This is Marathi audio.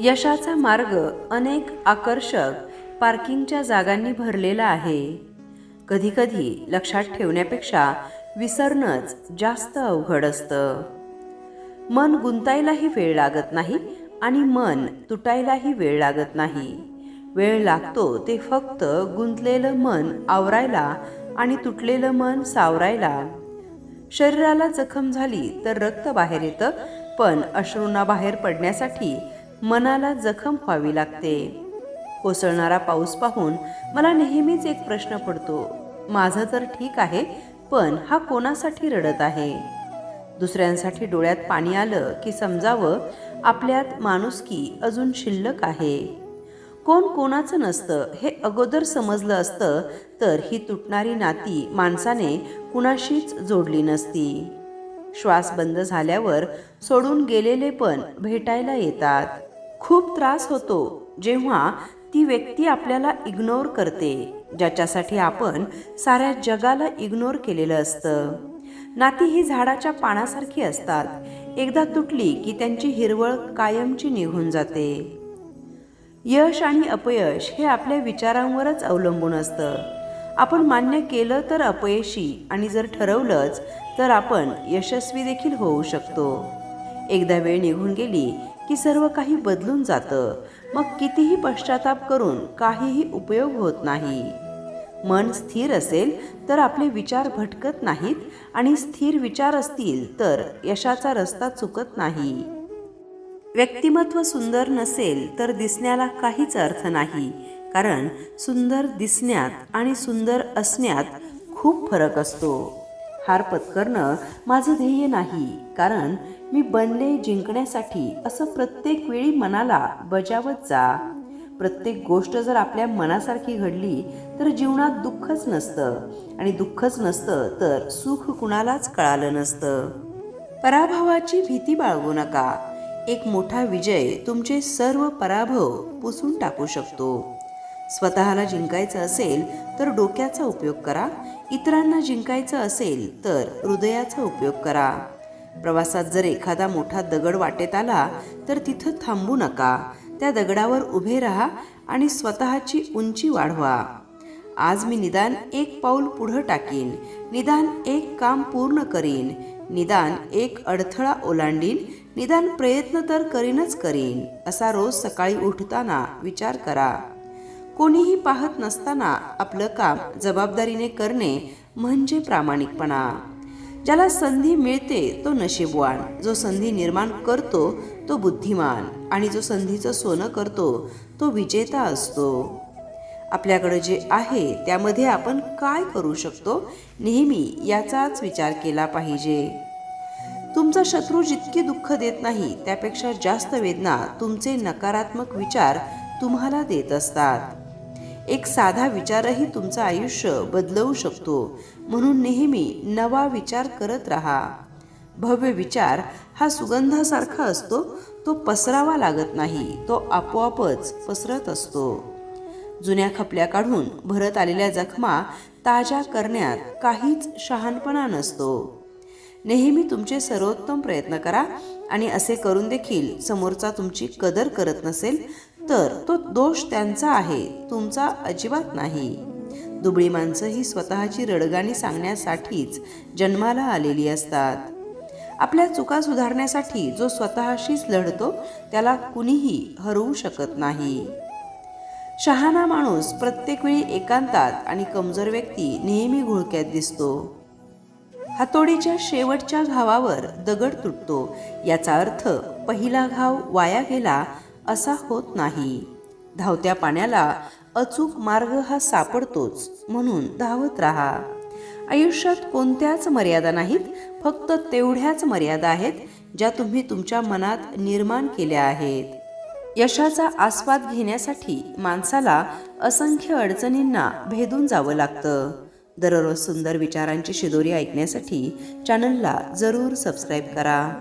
यशाचा मार्ग अनेक आकर्षक पार्किंगच्या जागांनी भरलेला आहे. कधीकधी लक्षात ठेवण्यापेक्षा विसरणंच जास्त अवघड असतं. मन गुंतायलाही वेळ लागत नाही आणि मन तुटायलाही वेळ लागत नाही. वेळ लागतो ते फक्त गुंतलेलं मन आवरायला आणि तुटलेलं मन सावरायला. शरीराला जखम झाली तर रक्त बाहेर येतं पण अश्रूंना बाहेर पडण्यासाठी मनाला जखम व्हावी लागते. कोसळणारा पाऊस पाहून मला नेहमीच एक प्रश्न पडतो माझं तर ठीक आहे पण हा कोणासाठी रडत आहे? दुसऱ्यांसाठी डोळ्यात पाणी आलं की समजावं आपल्यात माणुसकी अजून शिल्लक आहे. कोण कोणाचं नसतं हे अगोदर समजलं असतं तर ही तुटणारी नाती माणसाने कुणाशीच जोडली नसती. श्वास बंद झाल्यावर सोडून गेलेले पण भेटायला येतात. खूप त्रास होतो जेव्हा ती व्यक्ती आपल्याला इग्नोर करते ज्याच्यासाठी आपण साऱ्या जगाला इग्नोर केलेलं असतं. नाती ही झाडाच्या पानासारखी असतात. एकदा तुटली की त्यांची हिरवळ कायमची निघून जाते. यश आणि अपयश हे आपल्या विचारांवरच अवलंबून असतं. आपण मान्य केलं तर अपयशी आणि जर ठरवलंच तर आपण यशस्वी देखील होऊ शकतो. एकदा वेळ निघून गेली की सर्व काही बदलून जातं. मग कितीही पश्चाताप करून काहीही उपयोग होत नाही. मन स्थिर असेल तर आपले विचार भटकत नाहीत आणि स्थिर विचार असतील तर यशाचा रस्ता चुकत नाही. व्यक्तिमत्व सुंदर नसेल तर दिसण्याला काहीच अर्थ नाही. कारण सुंदर दिसण्यात आणि सुंदर असण्यात खूप फरक असतो. हार पत्करणं माझं ध्येय नाही. कारण मी बनले जिंकण्यासाठी असं प्रत्येक वेळी मनाला बजावत जा. प्रत्येक गोष्ट जर आपल्या मनासारखी घडली तर जीवनात दुःखच नसतं. आणि दुःखच नसतं तर सुख कुणालाच कळालं नसतं. पराभवाची भीती बाळगू नका. एक मोठा विजय तुमचे सर्व पराभव पुसून टाकू शकतो. स्वतःला जिंकायचं असेल तर डोक्याचा उपयोग करा. इतरांना जिंकायचं असेल तर हृदयाचा उपयोग करा. प्रवासात जर एखादा मोठा दगड वाटेत आला तर तिथं थांबू नका. त्या दगडावर उभे राहा आणि स्वतःची उंची वाढवा. आज मी निदान एक पाऊल पुढं टाकीन. निदान एक काम पूर्ण करीन. निदान एक अडथळा ओलांडीन. निदान प्रयत्न तर करीनच करीन. असा रोज सकाळी उठताना विचार करा. कोणीही पाहत नसताना आपलं काम जबाबदारीने करणे म्हणजे प्रामाणिकपणा. ज्याला संधी मिळते तो नशीबवान जो संधी निर्माण करतो तो बुद्धिमान आणि जो संधीचं सोनं करतो तो विजेता असतो. आपल्याकडे जे आहे त्यामध्ये आपण काय करू शकतो नेहमी याचाच विचार केला पाहिजे. तुमचा शत्रू जितकी दुःख देत नाही त्यापेक्षा जास्त वेदना तुमचे नकारात्मक विचार तुम्हाला देत असतात. एक साधा विचारही तुमचं आयुष्य बदलवू शकतो. म्हणून नेहमी नवा विचार करत राहा. भव्य विचार हा सुगंधासारखा असतो तो पसरावा लागत नाही तो आपोआपच पसरत असतो. जुन्या खपल्या काढून भरत आलेल्या जखमा ताज्या करण्यात काहीच शहाणपणा नसतो. नेहमी तुमचे सर्वोत्तम प्रयत्न करा आणि असे करून देखील समोरचा तुमची कदर करत नसेल तर तो दोष त्यांचा आहे तुमचा अजिबात नाही. दुबळी माणसं ही स्वतःची रडगाणी सांगण्यासाठीच जन्माला आलेली असतात. आपल्या चुका सुधारण्यासाठी जो स्वतःशीच लढतो त्याला कुणीही हरवू शकत नाही. शहाणा माणूस प्रत्येक वेळी एकांतात आणि कमजोर व्यक्ती नेहमी घोळक्यात दिसतो. हातोडीच्या शेवटच्या घावावर दगड तुटतो. याचा अर्थ पहिला घाव वाया गेला असा होत नाही. धावत्या पाण्याला अचूक मार्ग हा सापडतोच म्हणून धावत राहा. आयुष्यात कोणत्याच मर्यादा नाहीत फक्त तेवढ्याच मर्यादा आहेत ज्या तुम्ही तुमच्या मनात निर्माण केल्या आहेत. यशाचा आस्वाद घेण्यासाठी माणसाला असंख्य अडचणींना भेदून जावं लागतं. दररोज सुंदर विचारांची शिदोरी ऐकण्यासाठी चॅनलला जरूर सबस्क्राईब करा.